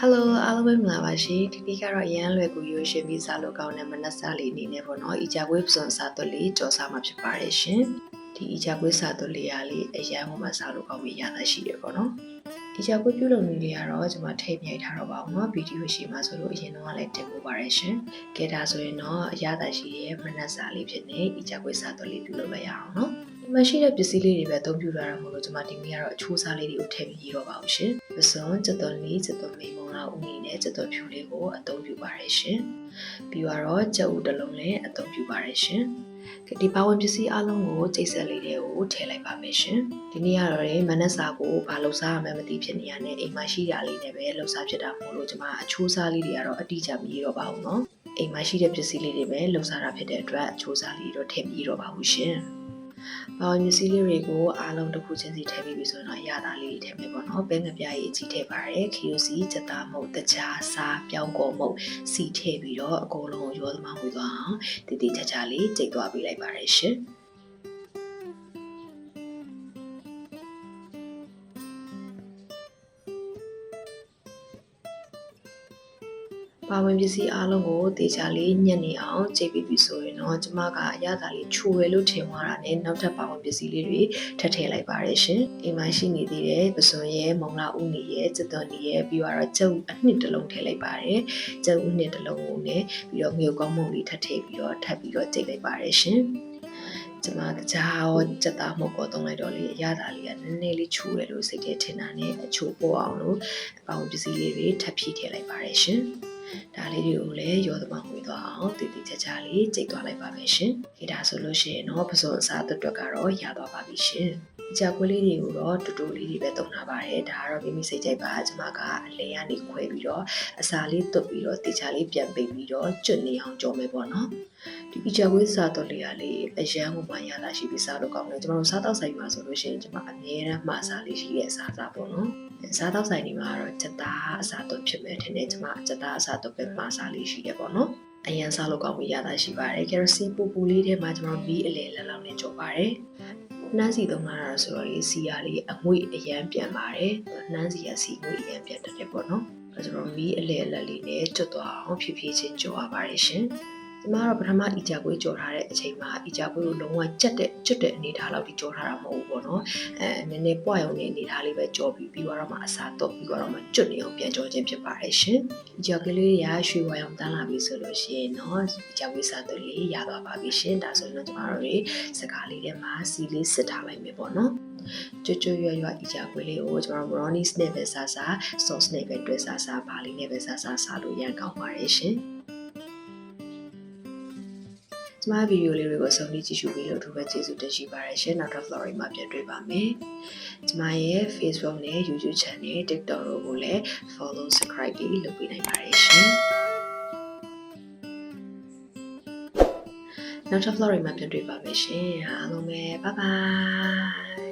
Hello အားလုံးပဲမင်္ဂလာပါရှင်ဒီနေ့ကတော့အရန်လွယ်ကူရိုးရှင်ပြီးစားလို့ကောင်းတဲ့မနက်စာလေးအနေနဲ့ပေါ့နော်အီဂျာကွေးပစွန်စားသွက်လေးကြော်စားမှာဖြစ်ပါတယ်ရှင်ဒီအီဂျာကွေးစားသွက်လေးရလေးအရန်ဟိုမှာစားလို့ကောင်းပြီးရတာရှိတယ်ပေါ့နော်အီဂျာကွေးပြုလုပ်နည်းလေးကတော့ကျွန်မထိပ်မြိုက်ထားတော့ပါအောင်နော်ဗီဒီယိုရှိမှာဆိုလို့အရင်တော့လည်းတင်ပို့ပါတယ်ရှင်ကဲဒါဆိုရင်တော့အရသာရှိရဲ့မနက်စာလေးဖြစ်နေအီဂျာကွေးစားသွက်လေးပြုလုပ်လိုက်ရအောင်နော် ဒီမှာရှိတဲ့ပစ္စည်းလေးတွေပဲအသုံးပြုတာတော့မလို့ကျွန်မဒီနေ့ကတော့အချိုးစားလေးတွေကိုထည့်ပြီးတော့ပါဦးရှင်။ပစွန်၊စက်တော်လေး၊စက်တော်မိန်မုံလောက်ဦးနေနဲ့စက်တော်ဖြူလေးကိုအသုံးပြုပါရရှင်။ပြီးတော့ကြက်ဥတစ်လုံးလည်းအသုံးပြုပါရရှင်။ဒီပါဝင်ပစ္စည်းအလုံးကိုကျိတ်ဆက်လေးတွေကိုထည့်လိုက်ပါမယ်ရှင်။ဒီနေ့ကတော့လေမနက်စာကိုဘာလို့စားရမှန်းမသိဖြစ်နေရတဲ့အိမ်မှာရှိတာလေးနဲ့ပဲလှုပ်ရှားဖြစ်တာမို့လို့ကျွန်မအချိုးစားလေးတွေကတော့အတိအကျမရတော့ပါဘူးနော်။အိမ်မှာရှိတဲ့ပစ္စည်းလေးတွေပဲလှုပ်ရှားတာဖြစ်တဲ့အတွက်အချိုးစားလေးတော့ထည့်ပြီးတော့ပါဘူးရှင်။ ဘာဝင်ပစ္စည်းလေးတွေကိုအားလုံးတစ်ခုချင်းစီထည့်ပြီးပြီဆိုရင်တော့ရတာလေးတွေထည့်မယ်ပေါ့နော်။ပဲငပြားကြီးအကြီးထည့်ပါတယ်။ KOC စက်သားမုတ်တကြားစားပြောင်းကော်မုတ်စီထည့်ပြီးတော့အကုန်လုံးရောသမားဝင်သွားအောင်တည်တည်ချာချာလေးကြိတ်သွားပေးလိုက်ပါတယ်ရှင်။ ပါဝင်ပစ္စည်းအားလုံးကိုတေချာလေးညှက်နေအောင်ကြိတ်ပြီးပြီဆိုရင်တော့ကျမကအရသာလေးချူရယ်လို့ထင်သွားတာနဲ့နောက်ထပ်ပါဝင်ပစ္စည်းလေးတွေထပ်ထည့်လိုက်ပါတယ်ရှင်။အိမ်မှာရှိနေသေးတဲ့ပစွန်ရဲ့မုံလာဥနီရဲ့စက်သွန်နီရဲ့ပြီးတော့ကျုပ်အနှစ်တစ်လုံးထည့်လိုက်ပါတယ်။ကျုပ်အနှစ်တစ်လုံးကိုနဲ့ပြီးတော့ငရုတ်ကောင်းမုံလေးထပ်ထည့်ပြီးတော့ထပ်ပြီးတော့ကြိတ်လိုက်ပါတယ်ရှင်။ကျမတကြားရောစက်သားမုတ်ပေါ်သုံးလိုက်တော့လေအရသာလေးကနည်းနည်းလေးချူရယ်လို့စိတ်ထဲထင်တာနဲ့အချို့ပေါ်အောင်လို့ပါဝင်ပစ္စည်းလေးတွေထပ်ဖြည့်ထည့်လိုက်ပါတယ်ရှင်။ ဒါလေးတွေကိုလည်းရောသမောင်းဝေးသွားအောင်တည်တည်ချာချာလေးကြိတ်သွားလိုက်ပါမယ်ရှင်။ဒီဒါဆိုလို့ရှိရင်တော့ပစုံအစားအတွက်ကတော့ရသွားပါပြီရှင်။ဒီကြောက်ကွေးလေးတွေကိုတော့တူတူလေးတွေပဲသုံးထားပါတယ်။ဒါကတော့မိမိစိတ်ကြိုက်ပါကျွန်မကအလဲရနေခွဲပြီးတော့အစာလေးတွတ်ပြီးတော့တေချာလေးပြန်ပိတ်ပြီးတော့ကျွတ်နေအောင်ကြောမယ်ပေါ့နော်။ဒီပီချာကွေးစားတော့လေးရလေးအရန်ဟိုမှရတာရှိပြီးစားလို့ကောင်းတယ်ကျွန်တော်တို့စားတော့ဆိုင်မှာဆိုလို့ရှိရင်ကျွန်မအမြဲတမ်းမှာစားလေးရှိတဲ့အစားစားပေါ့နော်။စားတော့ဆိုင်ဒီမှာတော့ချက်သားအစားတော့ဖြစ်မယ်ထင်တယ်ကျွန်မချက်သားအစားတော့ပဲမှာစားလေးရှိတယ်ပေါ့နော်။အရန်စားလို့ကောင်းပြီးရတာရှိပါတယ်။ကယ်ရစီပူပူလေးထဲမှာကျွန်တော်မီးအလဲလက်လောက်နဲ့ကြော်ပါတယ်။နှမ်းစီသုံးလာတာဆိုတော့လေစီရလေးအငွေ့အရန်ပြန်ပါတယ်။နှမ်းစီရစီငွေ့အရန်ပြန်တတ်တယ်ပေါ့နော်။အဲဆိုတော့မီးအလဲလက်လေးနဲ့ကျွတ်သွားအောင်ဖြည်းဖြည်းချင်းကြော်ရပါတယ်ရှင်။ ကျမကတော့ပထမအီဂျာကွေးကြော်ထားတဲ့အချိန်မှာအီဂျာကွေးကိုလုံးဝကြက်တဲ့ကျွတ်တဲ့အနေထားလောက်ဒီကြော်ထားတာမဟုတ်ဘူးပေါ့နော်အဲနည်းနည်းပွားရုံနဲ့အနေထားလေးပဲကြော်ပြီးပြီးတော့မှအစားတော့ပြီးတော့မှကျွတ်နေအောင်ပြန်ကြော်ခြင်းဖြစ်ပါတယ်ရှင်အီဂျာကွေးလေးရရွှေဝါရောင်တန်းလာပြီဆိုလို့ရှိရင်တော့အီဂျာကွေးစားတော့လေးရသွားပါပြီရှင်ဒါဆိုရင်တော့ကျမတို့တွေစကားလေးထဲမှာစီလေးစစ်ထားလိုက်မယ်ပေါ့နော်ကျွတ်ကျွတ်ရွရွအီဂျာကွေးလေးကိုကျွန်တော် brownies နဲ့ပဲစားစား sauce နဲ့ပဲတွဲစားစားဘာလေးနဲ့ပဲစားစားစားလို့ရန်ကောင်းပါတယ်ရှင် ကျမဗီဒီယိုလေးတွေကိုအဆုံးထိကြည့်ရှုပြီးလို့အထူးပဲကျေးဇူးတင်ရှိပါတယ်ရှင်နောက်တော့ Flory မှာပြန်တွေ့ပါမယ်ကျမရဲ့ Facebook နဲ့ YouTube Channel TikTok တို့ကိုလည်း follow subscribe ပြီးလုပ်ပေးနိုင်ပါတယ်ရှင်နောက်ထပ် Flory မှာပြန်တွေ့ပါမယ်ရှင်အားလုံးပဲ bye bye